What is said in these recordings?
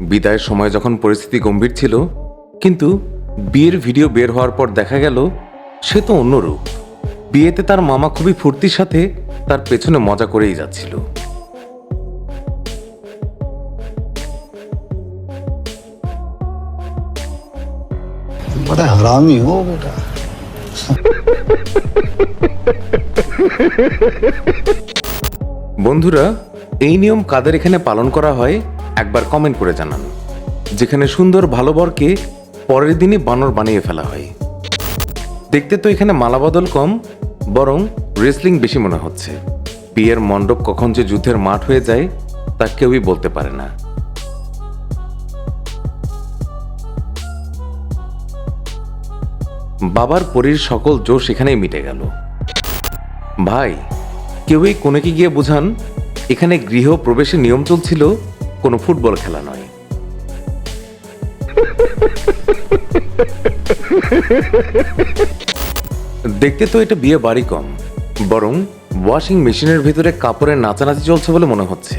বিদায়ের সময় যখন পরিস্থিতি গম্ভীর ছিল কিন্তু বিয়ের ভিডিও বের হওয়ার পর দেখা গেল সে তো অন্যরূপ বিয়েতে তার মামা খুবই ফুর্তির সাথে তার পেছনে মজা করেই যাচ্ছিল बड़ा हरामी हो बेटा বন্ধুরা এই নিয়ম কাদের এখানে পালন করা হয় একবার কমেন্ট করে জানান, যেখানে সুন্দর ভালো বরকে পরের দিনই বানর বানিয়ে ফেলা হয়। দেখতে তো এখানে মালাবদল কম, বরং রেসলিং বেশি মনে হচ্ছে। বিয়ের মণ্ডপ কখন যে যুদ্ধের মাঠ হয়ে যায়, তা কেউই বলতে পারে না। বাবার পরীর সকল জোশ এখানেই মিটে গেল। ভাই কেউই কোনেকে গিয়ে বুঝান, এখানে গৃহ প্রবেশের নিয়ম চলছিল? কোনো ফুটবল খেলা নয়। দেখতে তো এটা বিয়ে বাড়ি কম, বরং ওয়াশিং মেশিনের ভিতরে কাপড়ের নাচানাচি চলছে বলে মনে হচ্ছে।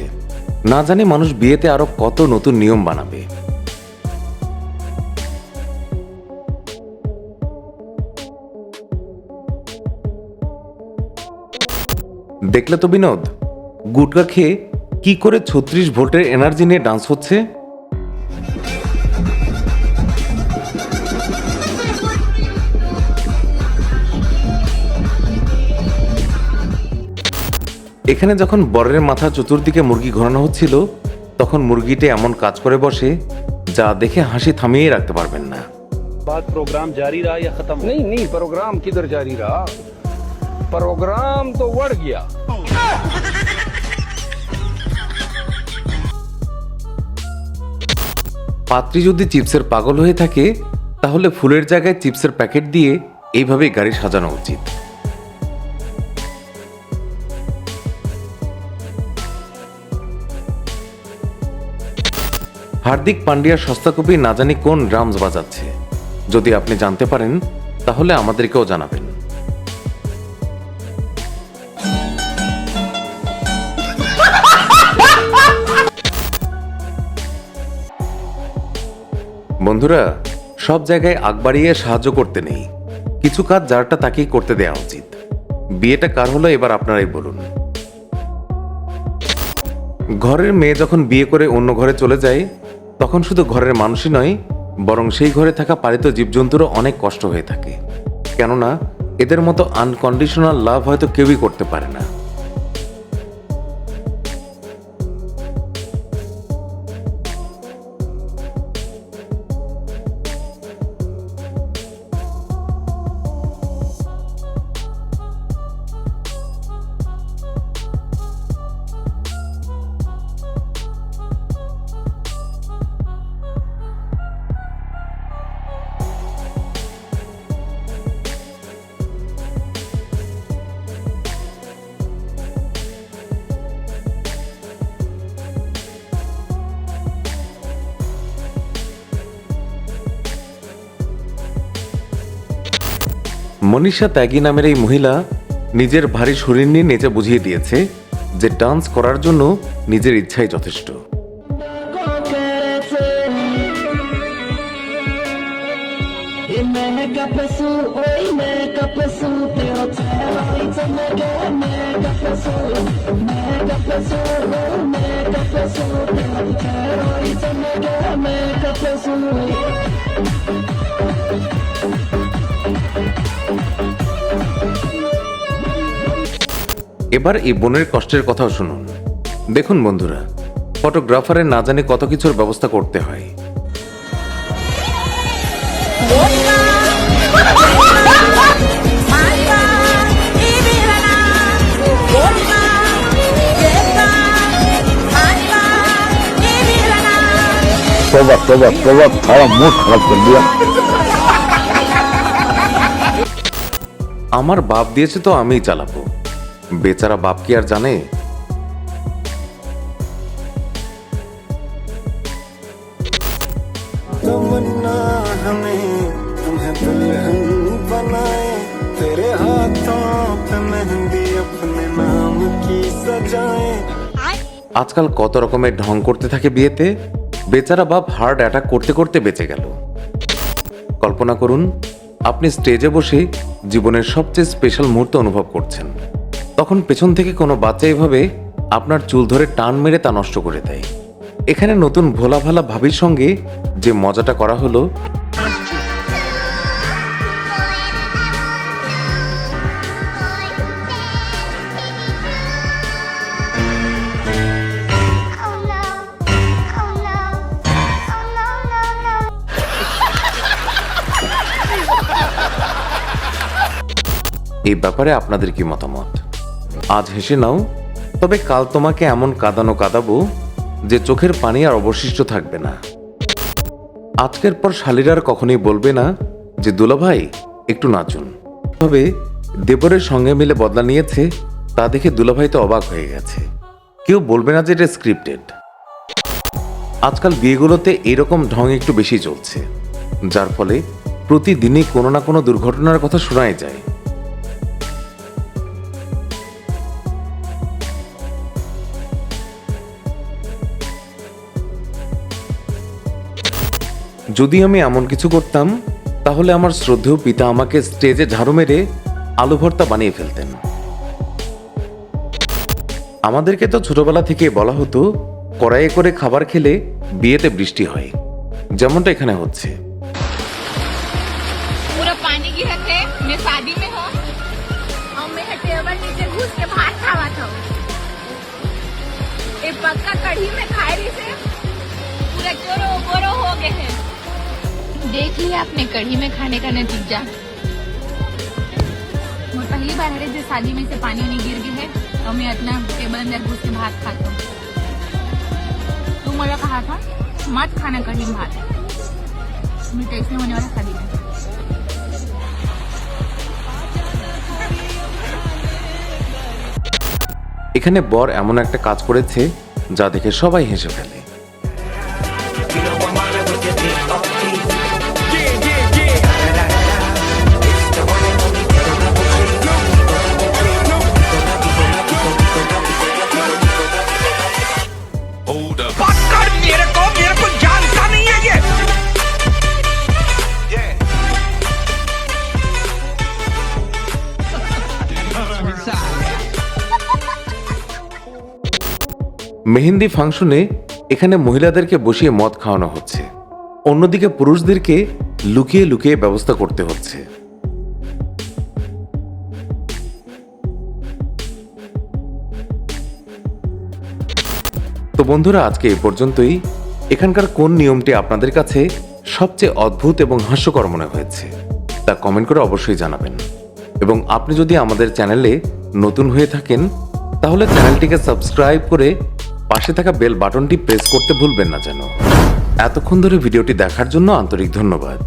না জানি মানুষ বিয়েতে আরও কত নতুন নিয়ম বানাবে। দেখলে তো বিনোদ, গুটকা খেয়ে কি করে ছত্রিশ ভোল্টের এনার্জি নিয়ে ডান্স হচ্ছে এখানে যখন বরের মাথা চতুর্দিকে মুরগি ঘোরানো হচ্ছিল তখন মুরগিটি এমন কাজ করে বসে যা দেখে হাসি থামিয়ে রাখতে পারবেন না बाद प्रोग्राम जारी रहा या खत्म हो नहीं नहीं प्रोग्राम किधर जारी रहा प्रोग्राम तो बढ़ गया পাত্রী যদি চিপসের পাগল হয়ে থাকে, তাহলে ফুলের জায়গায় চিপসের প্যাকেট দিয়ে এইভাবেই গাড়ি সাজানো উচিত। হার্দিক পান্ডিয়ার সস্তা কপি না জানি কোন ড্রামস বাজাচ্ছে। যদি আপনি জানতে পারেন, তাহলে আমাদেরকেও জানাবেন। বন্ধুরা, সব জায়গায় আগ বাড়িয়ে সাহায্য করতে নেই। কিছু কাজ যারটা তাকেই করতে দেওয়া উচিত। বিয়েটা কার হলো এবার আপনারাই বলুন। ঘরের মেয়ে যখন বিয়ে করে অন্য ঘরে চলে যায়, তখন শুধু ঘরের মানুষই নয়, বরং সেই ঘরে থাকা পালিত জীবজন্তুরও অনেক কষ্ট হয়ে থাকে। কেননা, এদের মতো আনকন্ডিশনাল লাভ হয়তো কেউই করতে পারে না। মনীষা ত্যাগী নামের এই মহিলা নিজের ভারী শরীর নিয়ে নেচে বুঝিয়ে দিয়েছে যে ডান্স করার জন্য নিজের ইচ্ছাই যথেষ্ট। Mega এবার এই বোনের কষ্টের কথাও শুনুন। দেখুন বন্ধুরা ফটোগ্রাফারের না জানে কত কিছুর ব্যবস্থা করতে হয়। মুখ আমার বাপ দিয়েছে তো আমিই চালাবো। বেচারা বাপ কি আর জানে? আজকাল কত রকমের ঢং করতে থাকে বিয়েতে? বেচারা বাপ হার্ট অ্যাটাক করতে করতে বেঁচে গেল। কল্পনা করুন আপনি স্টেজে বসে জীবনের সবচেয়ে স্পেশাল মুহূর্ত অনুভব করছেন। তখন পেছন থেকে কোনো বাচ্চা এভাবে আপনার চুল ধরে টান মেরে তা নষ্ট করে দেয় এখানে নতুন ভোলা ভালা ভাবির সঙ্গে যে মজাটা করা হলো. এই ব্যাপারে আপনাদের কি মতামত আজ হেসে নাও, তবে কাল তোমাকে এমন কাঁদানো কাঁদাবো যে চোখের পানি আর অবশিষ্ট থাকবে না। আজকের পর শালিরার কখনোই বলবে না যে দুলাভাই একটু নাচুন। তবে দেবরের সঙ্গে মিলে বদলা নিয়েছে, তা দেখে দুলাভাই তো অবাক হয়ে গেছে। কেউ বলবে না যে, এটা স্ক্রিপ্টেড আজকাল বিয়েগুলোতে এরকম ঢং একটু বেশি চলছে, যার ফলে প্রতিদিনই কোনো না কোনো দুর্ঘটনার কথা শোনাই যায়। যদি আমি এমন কিছু করতাম তাহলে আমার শ্রদ্ধেয় পিতা আমাকে স্টেজে ঝাড়ু মেরে আলু ভর্তা বানিয়ে ফেলতেন আমাদেরকে তো ছোটবেলা থেকে বলা হতো কড়াইয়ে করে খাবার খেলে বিয়েতে বৃষ্টি হয় যেমনটা এখানে হচ্ছে पूरा पानी गिरा थे मैं शादी में हो और मैं टेबल नीचे घुस के भात खावा था ये पक्का कढ़ी में खाए रही से पूरा जोरो बोरो हो गए हैं देख लिया आपने कढ़ी में खाने का नतीजा मैं पहली बार हरे जो शादी में से पानी नहीं गिर गया है और मैं अपना टेबल अंदर घुस के भात खाता हूँ तू मुझे कहा था मत खाना कढ़ी में भात मैं कैसे होने वाला शादी में এখানে বর এমন একটা কাজ করেছে যা দেখে সবাই হেসে ফেলে মেহেন্দি ফাংশনে এখানে মহিলাদেরকে বসিয়ে মদ খাওয়ানো হচ্ছে। অন্যদিকে পুরুষদেরকে লুকিয়ে লুকিয়ে ব্যবস্থা করতে হচ্ছে। তো বন্ধুরা, আজকে এই পর্যন্তই। এখানকার কোন নিয়মটি আপনাদের কাছে সবচেয়ে অদ্ভুত এবং হাস্যকর মনে হয়েছে, তা কমেন্ট করে অবশ্যই জানাবেন। এবং আপনি যদি আমাদের চ্যানেলে নতুন হয়ে থাকেন, তাহলে চ্যানেলটিকে সাবস্ক্রাইব করে পাশে থাকা বেল বাটনটি প্রেস করতে ভুলবেন না যেন। এতক্ষণ ধরে ভিডিওটি দেখার জন্য আন্তরিক ধন্যবাদ।